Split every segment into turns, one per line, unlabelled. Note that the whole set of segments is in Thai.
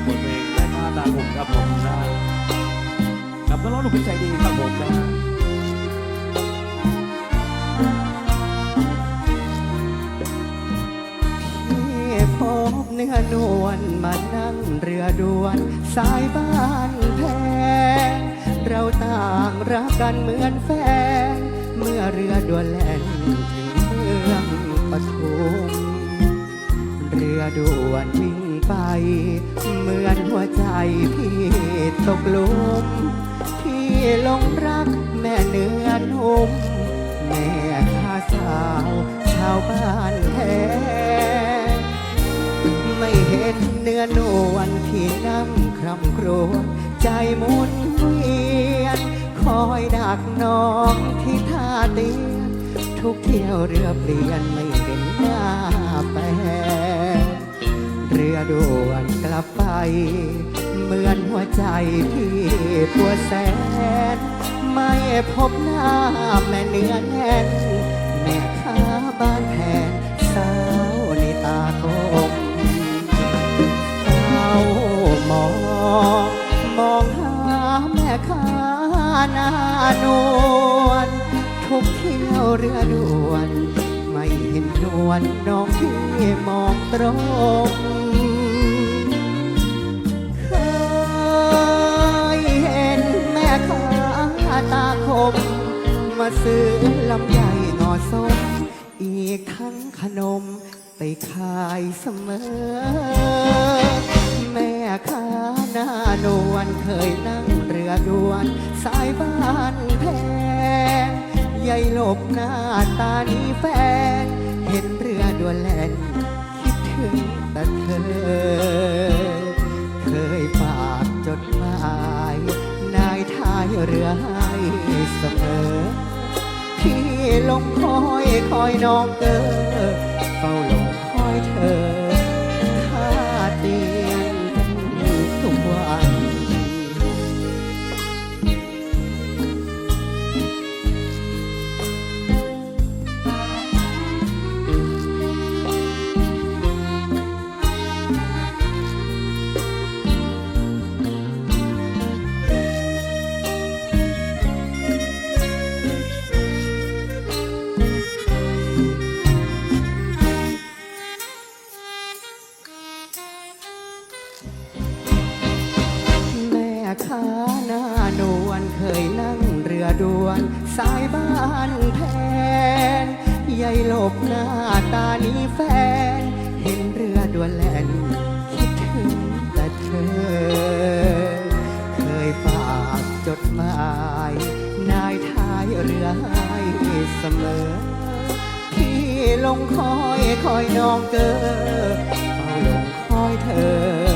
กับบทเพลงแม่ค้าตาผมครับผมนะกับน้องๆหนุ่มใจดีครับผมนะ
พี่พบเนื้อนวลมานั่งเรือด่วน สายบ้านแพงเราต่างรักกันเหมือนแฟน เมื่อเรือด่วนแล่นถึงเมืองปทุมเรือด่วนวิ่ง ไปเหมือนหัวใจพี่ตกหลุมพี่หลงรักแม่เนื้อนุ่มแม่ข้าสาวชาวบ้านแท้ไม่เห็นเนื้อนวลที่นั่งคร่ำครวญใจหมุนเวียน คอยดักน้องที่ท่าเตียนทุกเที่ยวเรือเปลี่ยนไม่ เรือด่วนกลับไป เหมือนหัวใจพี่ปวดแสน ไม่พบหน้าแม่เนื้อแน่นแม่ค้าบ้านแทนสาวในตาคมเฝ้ามอง มองหาแม่ค้าหน้านวลทุกเที่ยวเรือด่วนไม่เห็นนวลน้องพี่มองตรง ซื้อลำไยงอส้มอีกทั้งขนมไปขายเสมอ แม่ค้าหน้านวลเคยนั่งเรือด่วน สายบ้านแพงใหญ่หลบหน้าตานี้แฟน เห็นเรือด่วนแล่นคิดถึงแต่เธอ เคยฝากจดหมาย นายท้ายเรือให้เสมอ ที่ลงคอยคอยน้องเกอเฝ้าลงคอยเธอายบ้านแทนใหญ่หลบหน้าตานี้แฟน เห็นเรือด่วนแล่นคิดถึงแต่เธอ เคยฝากจดหมาย นายท้ายเรือให้เสมอ ที่ลงคอยคอยน้องเกอเฝ้าลงคอยเธอ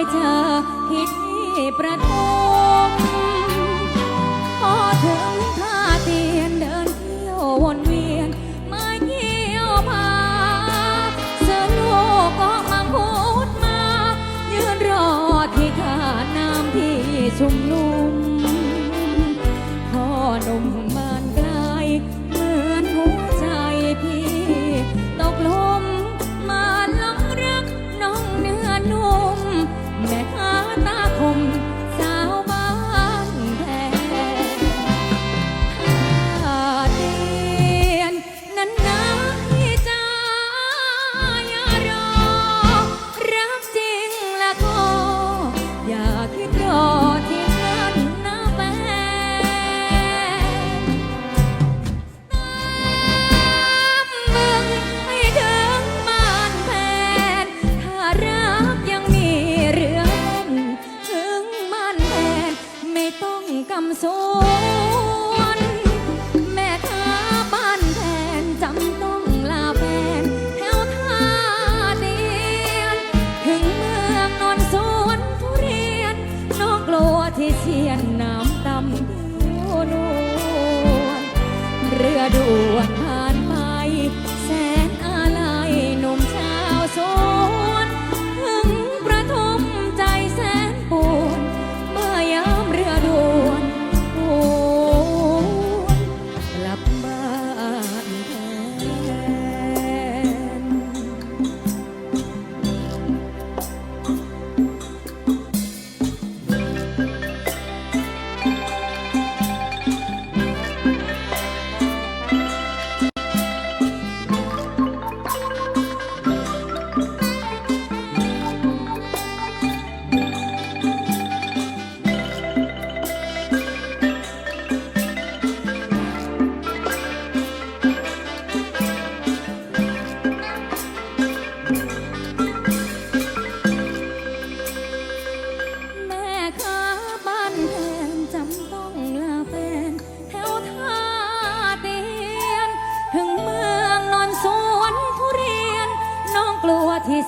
ย
เจอที่ประทุมพอถึงท่าเตียนเดินเที่ยววนเวียน มาเยี่ยวพาเสือลูกก็มาพูดมา ยืนรอที่ท่าน้ำที่ชุมนุม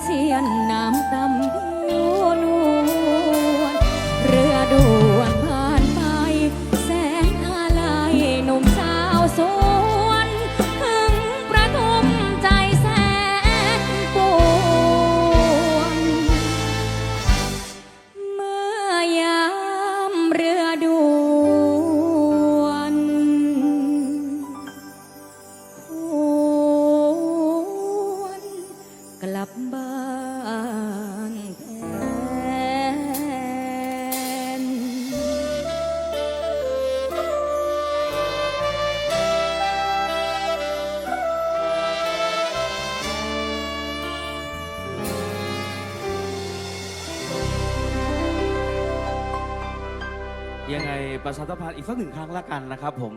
เสียนน้ำตำ ยังไงประ
ชาธิมพันธ์อีกสักหนึ่งครั้งละกันนะครับผม